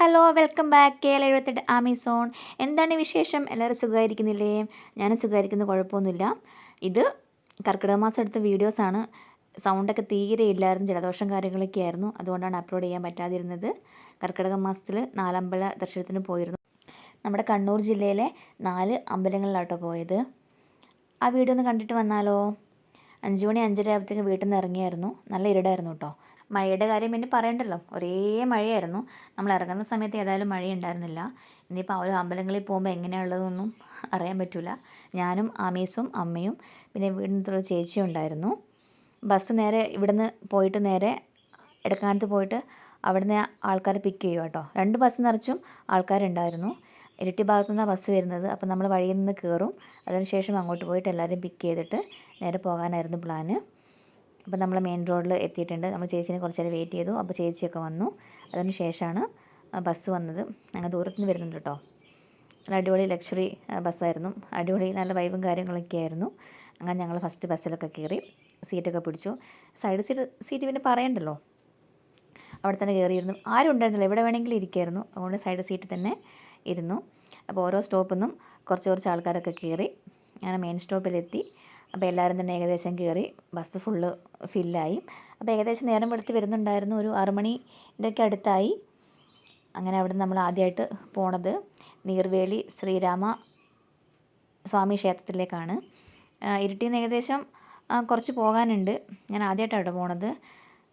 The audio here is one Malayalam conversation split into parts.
Hello welcome back K L എഴുപത്തെട്ട് ആമസോൺ എന്താണ് വിശേഷം? എല്ലാവരും സുഖമായിരിക്കുന്നില്ലേ? ഞാനും സുഖമായിരിക്കുന്ന കുഴപ്പമൊന്നുമില്ല. ഇത് കർക്കിടക മാസം എടുത്ത വീഡിയോസാണ് സൗണ്ടൊക്കെ തീരെ ഇല്ലായിരുന്നു. ജലദോഷം കാര്യങ്ങളൊക്കെ ആയിരുന്നു. അതുകൊണ്ടാണ് അപ്ലോഡ് ചെയ്യാൻ പറ്റാതിരുന്നത്. കർക്കിടക മാസത്തിൽ നാലമ്പല ദർശനത്തിന് പോയിരുന്നു. നമ്മുടെ കണ്ണൂർ ജില്ലയിലെ നാല് അമ്പലങ്ങളിലാട്ടോ പോയത്. ആ വീഡിയോ ഒന്ന് കണ്ടിട്ട് വന്നാലോ? അഞ്ച് മണി അഞ്ചര ആകുമ്പോഴത്തേക്ക് വീട്ടിൽ നിന്ന് ഇറങ്ങിയായിരുന്നു. നല്ല ഇരുടായിരുന്നു കേട്ടോ. മഴയുടെ കാര്യം പിന്നെ പറയണ്ടല്ലോ. ഒരേ മഴയായിരുന്നു. നമ്മൾ ഇറങ്ങുന്ന സമയത്ത് ഏതായാലും മഴയുണ്ടായിരുന്നില്ല. ഇനിയിപ്പോൾ ആ ഒരു അമ്പലങ്ങളിൽ പോകുമ്പോൾ എങ്ങനെയുള്ളതൊന്നും അറിയാൻ പറ്റില്ല ഞാനും ആമീസും അമ്മയും പിന്നെ വീടിനടുത്തുള്ള ചേച്ചിയും ഉണ്ടായിരുന്നു. ബസ് നേരെ ഇവിടുന്ന് പോയിട്ട് നേരെ ഇടക്കാനത്ത് പോയിട്ട് അവിടുന്ന് ആൾക്കാരെ പിക്ക് ചെയ്യുക കേട്ടോ രണ്ട് ബസ് നിറച്ചും ആൾക്കാരുണ്ടായിരുന്നു. ഇരട്ടി ഭാഗത്തു നിന്നാണ് ബസ് വരുന്നത്. അപ്പോൾ നമ്മൾ വഴിയിൽ നിന്ന് കയറും അതിനുശേഷം അങ്ങോട്ട് പോയിട്ട് എല്ലാവരും പിക്ക് ചെയ്തിട്ട് നേരെ പോകാനായിരുന്നു പ്ലാന് അപ്പോൾ നമ്മൾ മെയിൻ റോഡിൽ എത്തിയിട്ടുണ്ട്. നമ്മൾ ചേച്ചിനെ കുറച്ച് നേരം വെയിറ്റ് ചെയ്തു. അപ്പോൾ ചേച്ചിയൊക്കെ വന്നു. അതിന് ശേഷമാണ് ബസ് വന്നത്. ഞങ്ങൾ ദൂരത്ത് നിന്ന് വരുന്നുണ്ട് കേട്ടോ. നല്ല അടിപൊളി ലക്ഷറി ബസ്സായിരുന്നു അടിപൊളി നല്ല വൈബും കാര്യങ്ങളൊക്കെ ആയിരുന്നു. അങ്ങനെ ഞങ്ങൾ ഫസ്റ്റ് ബസ്സിലൊക്കെ കയറി സീറ്റൊക്കെ പിടിച്ചു. സൈഡ് സീറ്റ് സീറ്റ് പിന്നെ പറയണ്ടല്ലോ? അവിടെ തന്നെ കയറിയിരുന്നു. ആരും ഉണ്ടായിരുന്നില്ല. എവിടെ വേണമെങ്കിലും ഇരിക്കുമായിരുന്നു അതുകൊണ്ട് സൈഡ് സീറ്റ് തന്നെ ഇരുന്നു. അപ്പോൾ ഓരോ സ്റ്റോപ്പിൽ നിന്നും കുറച്ച് കുറച്ച് ആൾക്കാരൊക്കെ കയറി. അങ്ങനെ മെയിൻ സ്റ്റോപ്പിലെത്തി അപ്പോൾ എല്ലാവരും തന്നെ ഏകദേശം കയറി ബസ് ഫുള്ള് ഫില്ലായി. അപ്പോൾ ഏകദേശം നേരം വെളുത്ത് വരുന്നുണ്ടായിരുന്നു. ഒരു ആറ് മണിന്റെയൊക്കെ അടുത്തായി. അങ്ങനെ അവിടെ നമ്മൾ ആദ്യമായിട്ട് പോണത് നീർവേലി ശ്രീരാമ സ്വാമി ക്ഷേത്രത്തിലേക്കാണ്. ഇരുട്ടിയിൽ നിന്ന് ഏകദേശം കുറച്ച് പോകാനുണ്ട്. ഞാൻ ആദ്യമായിട്ടാണ് അവിടെ പോണത്.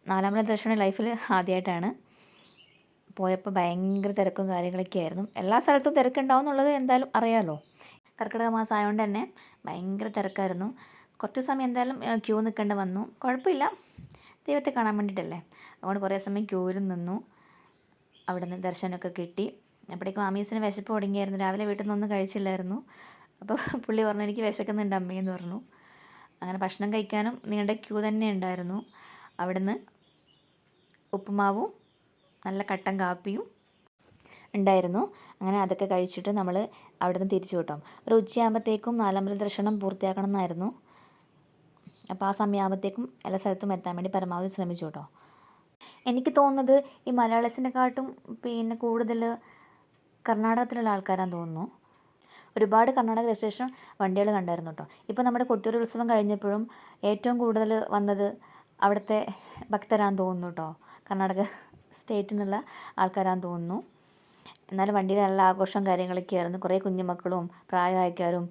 നാലാമത്തെ ദർശനം ലൈഫിൽ ആദ്യമായിട്ടാണ്. പോയപ്പോൾ ഭയങ്കര തിരക്കും കാര്യങ്ങളൊക്കെ ആയിരുന്നു എല്ലാ സ്ഥലത്തും തിരക്കുണ്ടാവും എന്നുള്ളത് എന്തായാലും അറിയാമല്ലോ കർക്കിടക മാസം ആയതുകൊണ്ട് തന്നെ ഭയങ്കര തിരക്കായിരുന്നു. കുറച്ച് സമയം എന്തായാലും ക്യൂ നിൽക്കേണ്ടി വന്നു. കുഴപ്പമില്ല. ദൈവത്തെ കാണാൻ വേണ്ടിയിട്ടല്ലേ. അതുകൊണ്ട് കുറേ സമയം ക്യൂവിൽ നിന്നു. അവിടെ നിന്ന് ദർശനമൊക്കെ കിട്ടി. അപ്പോഴേക്കും ആമീസിന് വിശപ്പ് തുടങ്ങിയായിരുന്നു. രാവിലെ വീട്ടിൽ നിന്നൊന്നും കഴിച്ചില്ലായിരുന്നു. അപ്പോൾ പുള്ളി പറഞ്ഞു എനിക്ക് വിശക്കുന്നുണ്ട് അമ്മയെന്ന് പറഞ്ഞു. അങ്ങനെ ഭക്ഷണം കഴിക്കാനും നീണ്ട ക്യൂ തന്നെ ഉണ്ടായിരുന്നു. അവിടുന്ന് ഉപ്പുമാവും നല്ല കട്ടൻ കാപ്പിയും ഉണ്ടായിരുന്നു. അങ്ങനെ അതൊക്കെ കഴിച്ചിട്ട് നമ്മൾ അവിടെ നിന്ന് തിരിച്ചു കിട്ടും ഒരു ഉച്ചയാകുമ്പോഴത്തേക്കും നാലമ്പല ദർശനം പൂർത്തിയാക്കണം എന്നായിരുന്നു അപ്പോൾ ആ സമയമാകുമ്പോഴത്തേക്കും എല്ലാ സ്ഥലത്തും എത്താൻ വേണ്ടി പരമാവധി ശ്രമിച്ചു കേട്ടോ. എനിക്ക് തോന്നുന്നത് ഈ മലയാളീസിനെക്കാട്ടും പിന്നെ കൂടുതൽ കർണാടകത്തിലുള്ള ആൾക്കാരാന്ന് തോന്നുന്നു. ഒരുപാട് കർണാടക രജിസ്ട്രേഷൻ വണ്ടികൾ കണ്ടായിരുന്നു കേട്ടോ. ഇപ്പോൾ നമ്മുടെ കൊട്ടിയൂർ ഉത്സവം കഴിഞ്ഞപ്പോഴും ഏറ്റവും കൂടുതൽ വന്നത് അവിടുത്തെ ഭക്തരാന്ന് തോന്നുന്നു കേട്ടോ. കർണാടക സ്റ്റേറ്റിൽ നിന്നുള്ള ആൾക്കാരാന്ന് തോന്നുന്നു. എന്നാലും വണ്ടിയിൽ നല്ല ആഘോഷവും കാര്യങ്ങളൊക്കെ ആയിരുന്നു. കുറേ കുഞ്ഞുമക്കളും പ്രായമായക്കാരും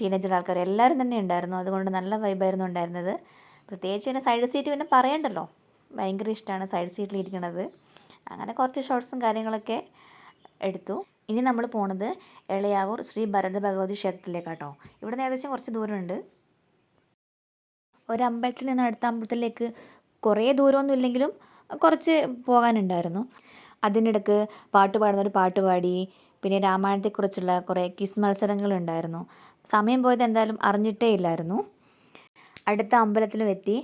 ടീനേജർ ആൾക്കാരും എല്ലാവരും തന്നെ ഉണ്ടായിരുന്നു. അതുകൊണ്ട് നല്ല വൈബായിരുന്നു ഉണ്ടായിരുന്നത്. പ്രത്യേകിച്ച് പിന്നെ സൈഡ് സീറ്റ് പിന്നെ പറയണ്ടല്ലോ. ഭയങ്കര ഇഷ്ടമാണ് സൈഡ് സീറ്റിൽ ഇരിക്കുന്നത് അങ്ങനെ കുറച്ച് ഷോർട്സും കാര്യങ്ങളൊക്കെ എടുത്തു. ഇനി നമ്മൾ പോണത് എളയാവൂർ ശ്രീ ഭരത ഭഗവതി ക്ഷേത്രത്തിലേക്കാട്ടോ. ഇവിടെ നിന്ന് ഏകദേശം കുറച്ച് ദൂരമുണ്ട്. അമ്പലത്തിൽ നിന്ന് അടുത്ത അമ്പലത്തിലേക്ക് കുറേ ദൂരമൊന്നും ഇല്ലെങ്കിലും കുറച്ച് പോകാനുണ്ടായിരുന്നു. അതിനിടക്ക് പാട്ട് പാടുന്നവർ പാട്ട് പാടി പിന്നെ രാമായണത്തെക്കുറിച്ചുള്ള കുറേ ക്വിസ് മത്സരങ്ങളുണ്ടായിരുന്നു. സമയം പോയത് എന്തായാലും അറിഞ്ഞിട്ടേ ഇല്ലായിരുന്നു. അടുത്ത അമ്പലത്തിലും എത്തി.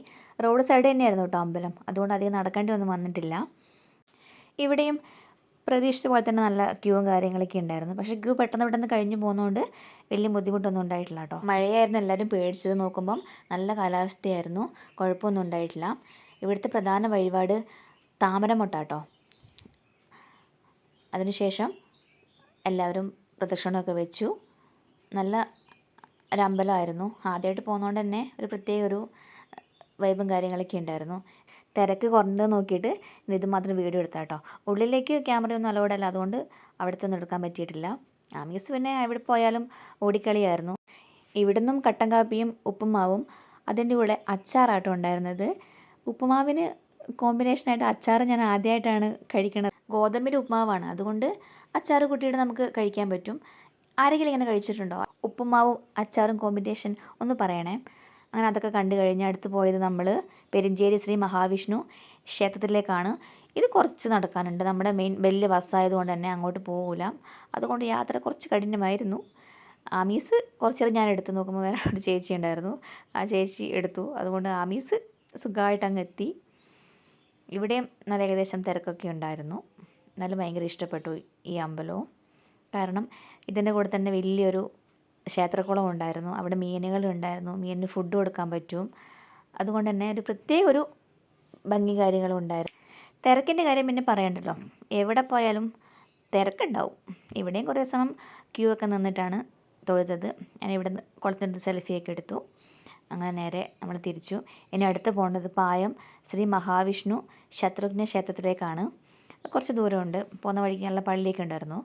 റോഡ് സൈഡ് തന്നെയായിരുന്നു കേട്ടോ അമ്പലം. അതുകൊണ്ട് അധികം നടക്കേണ്ടി ഒന്നും വന്നിട്ടില്ല. ഇവിടെയും പ്രതീക്ഷിച്ച പോലെ തന്നെ നല്ല ക്യൂവും കാര്യങ്ങളൊക്കെ ഉണ്ടായിരുന്നു. പക്ഷേ ക്യൂ പെട്ടെന്ന് പെട്ടെന്ന് കഴിഞ്ഞു പോകുന്നതുകൊണ്ട് വലിയ ബുദ്ധിമുട്ടൊന്നും ഉണ്ടായിട്ടില്ല കേട്ടോ. മഴയായിരുന്നു. എല്ലാവരും പേടിച്ചത് നോക്കുമ്പം നല്ല കാലാവസ്ഥയായിരുന്നു. കുഴപ്പമൊന്നും ഉണ്ടായിട്ടില്ല. ഇവിടുത്തെ പ്രധാന വഴിപാട് താമരമുട്ടാട്ടോ അതിനുശേഷം എല്ലാവരും പ്രദക്ഷിണമൊക്കെ വെച്ചു. നല്ല ഒരു അമ്പലമായിരുന്നു ആദ്യമായിട്ട് പോകുന്നതുകൊണ്ട് തന്നെ ഒരു പ്രത്യേക ഒരു വൈബും കാര്യങ്ങളൊക്കെ ഉണ്ടായിരുന്നു. തിരക്ക് കുറഞ്ഞത് നോക്കിയിട്ട് ഇത് മാത്രം വീഡിയോ എടുത്താൽ കേട്ടോ ഉള്ളിലേക്ക് ക്യാമറയൊന്നും അലോഡ് അല്ല. അതുകൊണ്ട് അവിടുത്തെ ഒന്നും എടുക്കാൻ പറ്റിയിട്ടില്ല. ആമീസ് പിന്നെ എവിടെ പോയാലും ഓടിക്കളിയായിരുന്നു. ഇവിടുന്നും കട്ടൻ കാപ്പിയും ഉപ്പുമാവും. അതിന്റെ കൂടെ അച്ചാറാട്ടം ഉണ്ടായിരുന്നത്. ഉപ്പുമാവിന് കോമ്പിനേഷനായിട്ട് അച്ചാർ ഞാൻ ആദ്യമായിട്ടാണ് കഴിക്കണത്. ഗോതമ്പിന്റെ ഉപ്പുമാവാണ് അതുകൊണ്ട് അച്ചാർ കൂട്ടിയിട്ട് നമുക്ക് കഴിക്കാൻ പറ്റും. ആരെങ്കിലും ഇങ്ങനെ കഴിച്ചിട്ടുണ്ടോ? ഉപ്പുമാവും അച്ചാറും കോമ്പിനേഷൻ ഒന്ന് പറയണേ. അങ്ങനെ അതൊക്കെ കണ്ടു കഴിഞ്ഞ് അടുത്ത് പോയത് നമ്മൾ പെരിഞ്ചേരി ശ്രീ മഹാവിഷ്ണു ക്ഷേത്രത്തിലേക്കാണ്. ഇത് കുറച്ച് നടക്കാനുണ്ട്. നമ്മുടെ മെയിൻ വലിയ ബസ്സായതുകൊണ്ട് തന്നെ അങ്ങോട്ട് പോകില്ല അതുകൊണ്ട് യാത്ര കുറച്ച് കഠിനമായിരുന്നു. ആമീസ് കുറച്ച് നേരം ഞാൻ എടുത്ത് നോക്കുമ്പോൾ വേറെ ഒരു ചേച്ചി ഉണ്ടായിരുന്നു. ആ ചേച്ചി എടുത്തു. അതുകൊണ്ട് ആമീസ് സുഖമായിട്ട് അങ്ങ് എത്തി. ഇവിടെയും നല്ല ഏകദേശം തിരക്കൊക്കെ ഉണ്ടായിരുന്നു. നല്ല ഭയങ്കര ഇഷ്ടപ്പെട്ടു ഈ അമ്പലവും. കാരണം ഇതിന്റെ കൂടെ തന്നെ വലിയൊരു ക്ഷേത്രക്കുളം ഉണ്ടായിരുന്നു അവിടെ മീനുകളുണ്ടായിരുന്നു. മീനിന് ഫുഡ് കൊടുക്കാൻ പറ്റും. അതുകൊണ്ട് തന്നെ ഒരു പ്രത്യേക ഒരു ഭംഗി കാര്യങ്ങളും ഉണ്ടായിരുന്നു തിരക്കിന്റെ കാര്യം പിന്നെ പറയണ്ടല്ലോ. എവിടെ പോയാലും തിരക്കുണ്ടാവും. ഇവിടെയും കുറേ സമയം ക്യൂ ഒക്കെ നിന്നിട്ടാണ് തൊഴുതത്. ഞാൻ ഇവിടെ നിന്ന് കുളത്തിന്റെ സെൽഫിയൊക്കെ എടുത്തു. അങ്ങനെ നേരെ നമ്മൾ തിരിച്ചു. ഇനി അടുത്ത് പോകേണ്ടത് പായം ശ്രീ മഹാവിഷ്ണു ശത്രുഘ്ന ക്ഷേത്രത്തിലേക്കാണ് കുറച്ച് ദൂരമുണ്ട്. പോകുന്ന വഴിക്ക് നല്ല പള്ളിയൊക്കെ ഉണ്ടായിരുന്നു.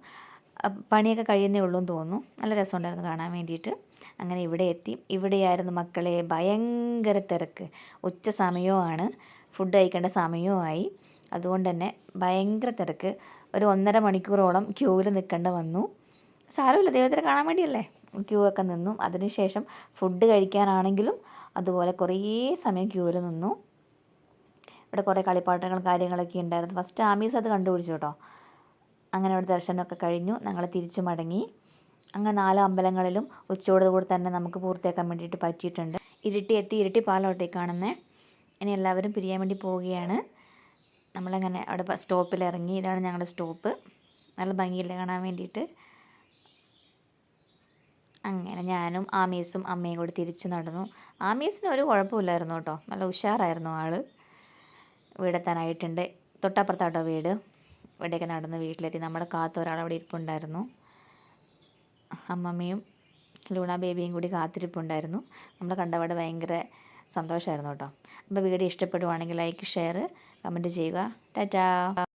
പണിയൊക്കെ കഴിയുന്നേ ഉള്ളൂ എന്ന് തോന്നുന്നു. നല്ല രസമുണ്ടായിരുന്നു കാണാൻ വേണ്ടിയിട്ട്. അങ്ങനെ ഇവിടെ എത്തി. ഇവിടെയായിരുന്നു മക്കളെ ഭയങ്കര തിരക്ക്. ഉച്ച സമയവുമാണ്. ഫുഡ് കഴിക്കേണ്ട സമയവുമായി. അതുകൊണ്ട് തന്നെ ഭയങ്കര തിരക്ക്. ഒരു ഒന്നര മണിക്കൂറോളം ക്യൂവിൽ നിൽക്കേണ്ട വന്നു. സാരമില്ല ദൈവത്തിനെ കാണാൻ വേണ്ടിയല്ലേ? ക്യൂ ഒക്കെ നിന്നു. അതിനുശേഷം ഫുഡ് കഴിക്കാനാണെങ്കിലും അതുപോലെ കുറേ സമയം ക്യൂവിൽ നിന്നു. ഇവിടെ കുറേ കളിപ്പാട്ടങ്ങളും കാര്യങ്ങളൊക്കെ ഉണ്ടായിരുന്നു. ഫസ്റ്റ് ആമീസ് അത് കണ്ടുപിടിച്ചു കേട്ടോ. അങ്ങനെ അവിടെ ദർശനമൊക്കെ കഴിഞ്ഞു. ഞങ്ങൾ തിരിച്ചു മടങ്ങി. അങ്ങനെ നാല് അമ്പലങ്ങളിലും ഉച്ചയോടുകൂടി തന്നെ നമുക്ക് പൂർത്തിയാക്കാൻ വേണ്ടിയിട്ട് പറ്റിയിട്ടുണ്ട്. ഇരുട്ടി എത്തി ഇരുട്ടി പാലോട്ടേക്ക് കാണുന്നേ. ഇനി എല്ലാവരും പിരിയാൻ വേണ്ടി പോവുകയാണ്. നമ്മളങ്ങനെ അവിടെ സ്റ്റോപ്പിൽ ഇറങ്ങി. ഇതാണ് ഞങ്ങളുടെ സ്റ്റോപ്പ്. നല്ല ഭംഗിയില്ല കാണാൻ വേണ്ടിയിട്ട്. അങ്ങനെ ഞാനും ആമീസും അമ്മയും കൂടി തിരിച്ചു നടന്നു. ആമീസിന് ഒരു കുഴപ്പമില്ലായിരുന്നു കേട്ടോ. നല്ല ഉഷാറായിരുന്നു ആൾ. വീടെത്താനായിട്ടുണ്ട്. തൊട്ടപ്പുറത്താട്ടോ വീട്. ഇവിടെയൊക്കെ നടന്ന് വീട്ടിലെത്തി. നമ്മുടെ കാത്ത ഒരാൾ അവിടെ ഇരിപ്പുണ്ടായിരുന്നു. അമ്മമ്മയും ലൂണ ബേബിയും കൂടി കാത്തിരിപ്പുണ്ടായിരുന്നു. നമ്മൾ കണ്ടപാട് ഭയങ്കര സന്തോഷമായിരുന്നു കേട്ടോ. അപ്പോൾ വീഡിയോ ഇഷ്ടപ്പെടുവാണെങ്കിൽ ലൈക്ക് ഷെയർ കമന്റ് ചെയ്യുക. ടാറ്റാ.